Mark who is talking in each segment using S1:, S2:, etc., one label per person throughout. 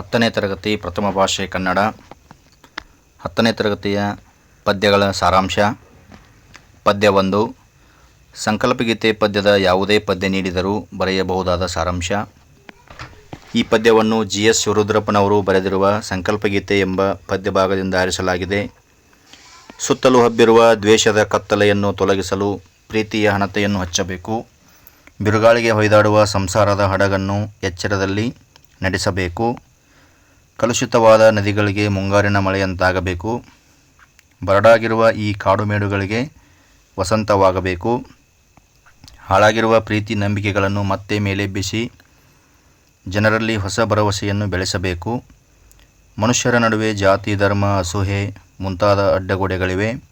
S1: ಹತ್ತನೇ ತರಗತಿ ಪ್ರಥಮ ಭಾಷೆ ಕನ್ನಡ. ಹತ್ತನೇ ತರಗತಿಯ ಪದ್ಯಗಳ ಸಾರಾಂಶ. ಪದ್ಯ ಒಂದು ಸಂಕಲ್ಪಗೀತೆ ಪದ್ಯದ ಯಾವುದೇ ಪದ್ಯ ನೀಡಿದರೂ ಬರೆಯಬಹುದಾದ ಸಾರಾಂಶ. ಈ ಪದ್ಯವನ್ನು ಜಿ ಎಸ್ ಶಿವರುದ್ರಪ್ಪನವರು ಬರೆದಿರುವ ಸಂಕಲ್ಪಗೀತೆ ಎಂಬ ಪದ್ಯ ಭಾಗದಿಂದ ಆರಿಸಲಾಗಿದೆ. ಸುತ್ತಲೂ ಹಬ್ಬಿರುವ ದ್ವೇಷದ ಕತ್ತಲೆಯನ್ನು ತೊಲಗಿಸಲು ಪ್ರೀತಿಯ ಹಣತೆಯನ್ನು ಹಚ್ಚಬೇಕು. ಬಿರುಗಾಳಿಗೆ ಹೊಯ್ದಾಡುವ ಸಂಸಾರದ ಹಡಗನ್ನು ಎಚ್ಚರದಲ್ಲಿ ನಡೆಸಬೇಕು. ಕಲುಷಿತವಾದ ನದಿಗಳಿಗೆ ಮುಂಗಾರಿನ ಮಳೆಯಂತಾಗಬೇಕು. ಬರಡಾಗಿರುವ ಈ ಕಾಡುಮೇಡುಗಳಿಗೆ ವಸಂತವಾಗಬೇಕು. ಹಾಳಾಗಿರುವ ಪ್ರೀತಿ ನಂಬಿಕೆಗಳನ್ನು ಮತ್ತೆ ಮೇಲೆಬ್ಬಿಸಿ ಜನರಲ್ಲಿ ಹೊಸ ಭರವಸೆಯನ್ನು ಬೆಳೆಸಬೇಕು. ಮನುಷ್ಯರ ನಡುವೆ ಜಾತಿ, ಧರ್ಮ ಅಸೂಹೆ ಮುಂತಾದ ಅಡ್ಡಗೋಡೆಗಳಿವೆ.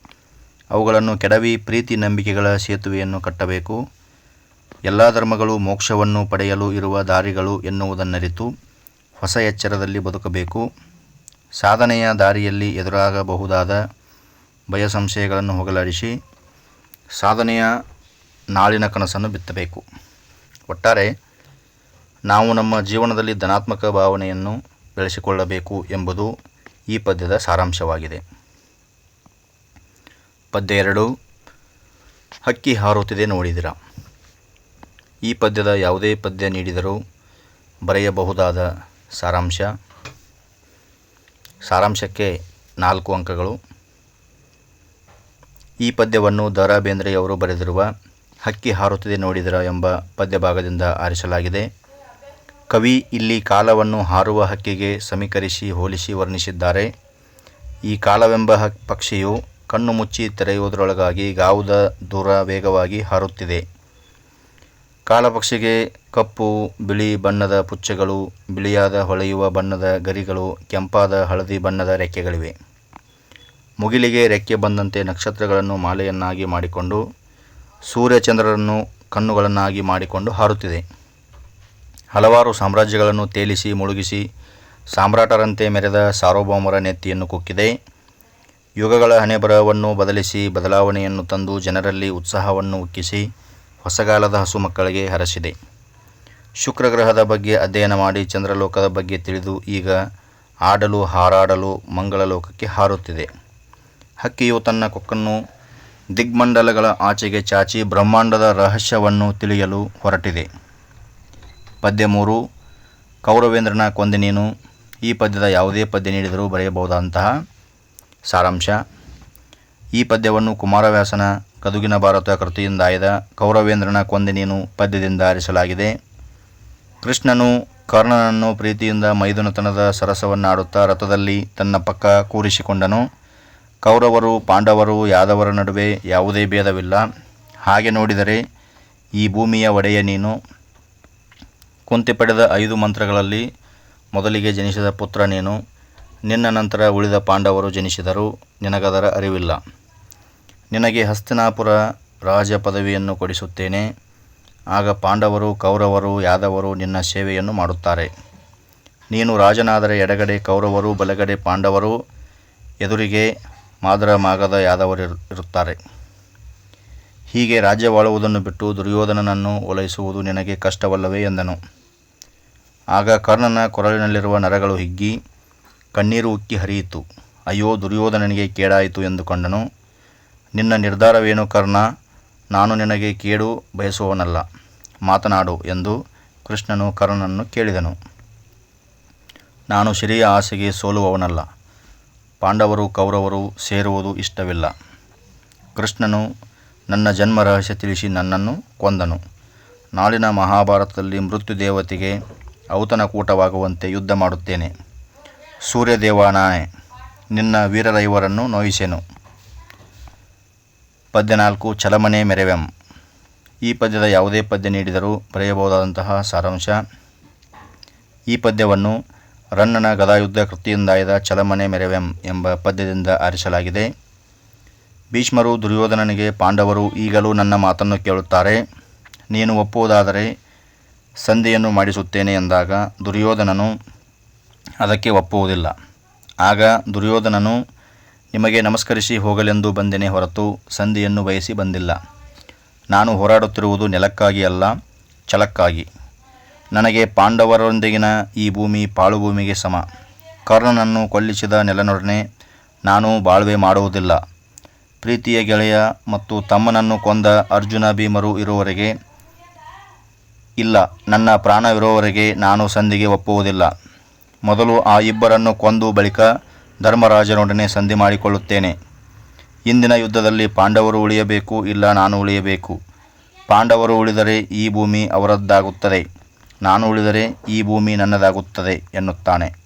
S1: ಅವುಗಳನ್ನು ಕೆಡವಿ ಪ್ರೀತಿ ನಂಬಿಕೆಗಳ ಸೇತುವೆಯನ್ನು ಕಟ್ಟಬೇಕು. ಎಲ್ಲ ಧರ್ಮಗಳು ಮೋಕ್ಷವನ್ನು ಪಡೆಯಲು ಇರುವ ದಾರಿಗಳು ಎನ್ನುವುದನ್ನರಿತು. ಹೊಸ ಎಚ್ಚರದಲ್ಲಿ ಬದುಕಬೇಕು. ಸಾಧನೆಯ ದಾರಿಯಲ್ಲಿ ಎದುರಾಗಬಹುದಾದ ಭಯ ಸಂಶಯಗಳನ್ನು ಹೋಗಲಾಡಿಸಿ ಸಾಧನೆಯ ನಾಳಿನ ಕನಸನ್ನು ಬಿತ್ತಬೇಕು. ಒಟ್ಟಾರೆ ನಾವು ನಮ್ಮ ಜೀವನದಲ್ಲಿ ಧನಾತ್ಮಕ ಭಾವನೆಯನ್ನು ಬೆಳೆಸಿಕೊಳ್ಳಬೇಕು ಎಂಬುದು ಈ ಪದ್ಯದ ಸಾರಾಂಶವಾಗಿದೆ. ಪದ್ಯ ಎರಡು, ಹಕ್ಕಿ ಹಾರುತ್ತಿದೆ ನೋಡಿದಿರ. ಈ ಪದ್ಯದ ಯಾವುದೇ ಪದ್ಯ ನೀಡಿದರೂ ಬರೆಯಬಹುದಾದ ಸಾರಾಂಶ. ಸಾರಾಂಶಕ್ಕೆ ನಾಲ್ಕು ಅಂಕಗಳು. ಈ ಪದ್ಯವನ್ನು ದ ಬೇಂದ್ರೆಯವರು ಬರೆದಿರುವ ಹಕ್ಕಿ ಹಾರುತ್ತಿದೆ ನೋಡಿದರ ಎಂಬ ಪದ್ಯ ಭಾಗದಿಂದ ಆರಿಸಲಾಗಿದೆ. ಕವಿ ಇಲ್ಲಿ ಕಾಲವನ್ನು ಹಾರುವ ಹಕ್ಕಿಗೆ ಸಮೀಕರಿಸಿ ಹೋಲಿಸಿ ವರ್ಣಿಸಿದ್ದಾರೆ. ಈ ಕಾಲವೆಂಬ ಪಕ್ಷಿಯು ಕಣ್ಣು ಮುಚ್ಚಿ ತೆರೆಯುವುದರೊಳಗಾಗಿ ಗಾವುದ ದೂರ ವೇಗವಾಗಿ ಹಾರುತ್ತಿದೆ. ಕಾಲಪಕ್ಷಿಗೆ ಕಪ್ಪು, ಬಿಳಿ ಬಣ್ಣದ ಪುಚ್ಚೆಗಳು, ಬಿಳಿಯಾದ ಹೊಳೆಯುವ ಬಣ್ಣದ ಗರಿಗಳು, ಕೆಂಪಾದ ಹಳದಿ ಬಣ್ಣದ ರೆಕ್ಕೆಗಳಿವೆ. ಮುಗಿಲಿಗೆ ರೆಕ್ಕೆ ಬಂದಂತೆ ನಕ್ಷತ್ರಗಳನ್ನು ಮಾಲೆಯನ್ನಾಗಿ ಮಾಡಿಕೊಂಡು, ಸೂರ್ಯಚಂದ್ರರನ್ನು ಕಣ್ಣುಗಳನ್ನಾಗಿ ಮಾಡಿಕೊಂಡು ಹಾರುತ್ತಿದೆ. ಹಲವಾರು ಸಾಮ್ರಾಜ್ಯಗಳನ್ನು ತೇಲಿಸಿ, ಮುಳುಗಿಸಿ, ಸಾಮ್ರಾಟರಂತೆ ಮೆರೆದ ಸಾರ್ವಭೌಮರ ನೆತ್ತಿಯನ್ನು ಕುಕ್ಕಿದೆ. ಯುಗಗಳ ಹಣೆಬರಹವನ್ನು ಬದಲಿಸಿ, ಬದಲಾವಣೆಯನ್ನು ತಂದು ಜನರಲ್ಲಿ ಉತ್ಸಾಹವನ್ನು ಉಕ್ಕಿಸಿ ಹೊಸಗಾಲದ ಹಸು ಮಕ್ಕಳಿಗೆ ಹರಸಿದೆ. ಶುಕ್ರ ಗ್ರಹದ ಬಗ್ಗೆ ಅಧ್ಯಯನ ಮಾಡಿ ಚಂದ್ರಲೋಕದ ಬಗ್ಗೆ ತಿಳಿದು ಈಗ ಆಡಲು ಹಾರಾಡಲು, ಮಂಗಳಲೋಕಕ್ಕೆ ಹಾರುತ್ತಿದೆ. ಹಕ್ಕಿಯು ತನ್ನ ಕೊಕ್ಕನ್ನು ದಿಗ್ಮಂಡಲಗಳ ಆಚೆಗೆ ಚಾಚಿ ಬ್ರಹ್ಮಾಂಡದ ರಹಸ್ಯವನ್ನು ತಿಳಿಯಲು ಹೊರಟಿದೆ. ಪದ್ಯ ಮೂರು, ಕೌರವೇಂದ್ರನ ಕೊಂದಿನೇನು ಈ ಪದ್ಯದ ಯಾವುದೇ ಪದ್ಯ ನೀಡಿದರೂ ಬರೆಯಬಹುದಾದಂತಹ ಸಾರಾಂಶ. ಈ ಪದ್ಯವನ್ನು ಕುಮಾರವ್ಯಾಸನ ಗದುಗಿನ ಭಾರತ ಕೃತಿಯಿಂದ ಆಯ್ದ ಕೌರವೇಂದ್ರನ ಕೊಂದೆ ನೀನು ಪದ್ಯದಿಂದ ಆರಿಸಲಾಗಿದೆ. ಕೃಷ್ಣನು ಕರ್ಣನನ್ನು ಪ್ರೀತಿಯಿಂದ ಮೈದುನತನದ ಸರಸವನ್ನಾಡುತ್ತಾ ರಥದಲ್ಲಿ ತನ್ನ ಪಕ್ಕ ಕೂರಿಸಿಕೊಂಡನು. ಕೌರವರು, ಪಾಂಡವರು, ಯಾದವರ ನಡುವೆ ಯಾವುದೇ ಭೇದವಿಲ್ಲ. ಹಾಗೆ ನೋಡಿದರೆ ಈ ಭೂಮಿಯ ಒಡೆಯ ನೀನು. ಕುಂತಿ ಪಡೆದ ಐದು ಮಂತ್ರಗಳಲ್ಲಿ ಮೊದಲಿಗೆ ಜನಿಸಿದ ಪುತ್ರ ನೀನು. ನಿನ್ನ ನಂತರ ಉಳಿದ ಪಾಂಡವರು ಜನಿಸಿದರು. ನಿನಗದರ ಅರಿವಿಲ್ಲ. ನಿನಗೆ ಹಸ್ತಿನಾಪುರ ರಾಜ ಪದವಿಯನ್ನು ಕೊಡಿಸುತ್ತೇನೆ. ಆಗ ಪಾಂಡವರು, ಕೌರವರು, ಯಾದವರು ನಿನ್ನ ಸೇವೆಯನ್ನು ಮಾಡುತ್ತಾರೆ. ನೀನು ರಾಜನಾದರೆ ಎಡಗಡೆ ಕೌರವರು, ಬಲಗಡೆ ಪಾಂಡವರು, ಎದುರಿಗೆ ಮಾದರ ಮಾಗದ ಯಾದವರು ಇರುತ್ತಾರೆ. ಹೀಗೆ ರಾಜ್ಯವಾಳುವುದನ್ನು ಬಿಟ್ಟು ದುರ್ಯೋಧನನನ್ನು ಓಲೈಸುವುದು ನಿನಗೆ ಕಷ್ಟವಲ್ಲವೇ ಎಂದನು. ಆಗ ಕರ್ಣನ ಕೊರಳಿನಲ್ಲಿರುವ ನರಗಳು ಹಿಗ್ಗಿ, ಕಣ್ಣೀರು ಉಕ್ಕಿ ಹರಿಯಿತು. ಅಯ್ಯೋ, ದುರ್ಯೋಧನನಿಗೆ ಕೇಡಾಯಿತು ಎಂದುಕೊಂಡನು ನಿನ್ನ ನಿರ್ಧಾರವೇನು ಕರ್ಣ? ನಾನು ನಿನಗೆ ಕೇಡು ಬಯಸುವವನಲ್ಲ. ಮಾತನಾಡು ಎಂದು ಕೃಷ್ಣನು ಕರ್ಣನನ್ನು ಕೇಳಿದನು. ನಾನು ಶಿರಿಯ ಆಸೆಗೆ ಸೋಲುವವನಲ್ಲ. ಪಾಂಡವರು ಕೌರವರು ಸೇರುವುದು ಇಷ್ಟವಿಲ್ಲ. ಕೃಷ್ಣನು ನನ್ನ ಜನ್ಮ ರಹಸ್ಯ ತಿಳಿಸಿ ನನ್ನನ್ನು ಕೊಂದನು. ನಾಳಿನ ಮಹಾಭಾರತದಲ್ಲಿ ಮೃತ್ಯು ದೇವತೆಗೆ ಔತಣಕೂಟವಾಗುವಂತೆ ಯುದ್ಧ ಮಾಡುತ್ತೇನೆ. ಸೂರ್ಯದೇವನಾನೆ ನಿನ್ನ ವೀರರೈವರನ್ನು ನೋಯಿಸೆನು. ಪದ್ಯ ನಾಲ್ಕು ಚಲಮನೆ ಮೆರೆವೆಂ. ಈ ಪದ್ಯದ ಯಾವುದೇ ಪದ್ಯ ನೀಡಿದರೂ ಬರೆಯಬಹುದಾದಂತಹ ಸಾರಾಂಶ. ಈ ಪದ್ಯವನ್ನು ರನ್ನನ ಗದಾಯುದ್ಧ ಕೃತಿಯಿಂದಾಯದ ಚಲಮನೆ ಮೆರೆವೆಂ ಎಂಬ ಪದ್ಯದಿಂದ ಆರಿಸಲಾಗಿದೆ. ಭೀಷ್ಮರು ದುರ್ಯೋಧನನಿಗೆ ಪಾಂಡವರು ಈಗಲೂ ನನ್ನ ಮಾತನ್ನು ಕೇಳುತ್ತಾರೆ. ನೀನು ಒಪ್ಪುವುದಾದರೆ ಸಂಧಿಯನ್ನು ಮಾಡಿಸುತ್ತೇನೆ ಎಂದಾಗ ದುರ್ಯೋಧನನು ಅದಕ್ಕೆ ಒಪ್ಪುವುದಿಲ್ಲ. ಆಗ ದುರ್ಯೋಧನನು ನಿಮಗೆ ನಮಸ್ಕರಿಸಿ ಹೋಗಲೆಂದು ಬಂದೆನೆ ಹೊರತು ಸಂಧಿಯನ್ನು ಬಯಸಿ ಬಂದಿಲ್ಲ. ನಾನು ಹೋರಾಡುತ್ತಿರುವುದು ನೆಲಕ್ಕಾಗಿ ಅಲ್ಲ, ಛಲಕ್ಕಾಗಿ. ನನಗೆ ಪಾಂಡವರೊಂದಿಗಿನ ಈ ಭೂಮಿ ಪಾಳುಭೂಮಿಗೆ ಸಮ. ಕರ್ಣನನ್ನು ಕೊಲ್ಲಿಸಿದ ನೆಲನೊಡನೆ ನಾನು ಬಾಳ್ವೆ ಮಾಡುವುದಿಲ್ಲ. ಪ್ರೀತಿಯ ಗೆಳೆಯ ಮತ್ತು ತಮ್ಮನನ್ನು ಕೊಂದ ಅರ್ಜುನ ಭೀಮರು ಇರುವವರೆಗೆ ಇಲ್ಲ, ನನ್ನ ಪ್ರಾಣವಿರುವವರೆಗೆ ನಾನು ಸಂಧಿಗೆ ಒಪ್ಪುವುದಿಲ್ಲ. ಮೊದಲು ಆ ಇಬ್ಬರನ್ನು ಕೊಂದು ಬಳಿಕ ಧರ್ಮರಾಜನೊಡನೆ ಸಂಧಿ ಮಾಡಿಕೊಳ್ಳುತ್ತೇನೆ. ಇಂದಿನ ಯುದ್ಧದಲ್ಲಿ ಪಾಂಡವರು ಉಳಿಯಬೇಕು, ಇಲ್ಲ ನಾನು ಉಳಿಯಬೇಕು. ಪಾಂಡವರು ಉಳಿದರೆ ಈ ಭೂಮಿ ಅವರದ್ದಾಗುತ್ತದೆ. ನಾನು ಉಳಿದರೆ ಈ ಭೂಮಿ ನನ್ನದಾಗುತ್ತದೆ ಎನ್ನುತ್ತಾನೆ.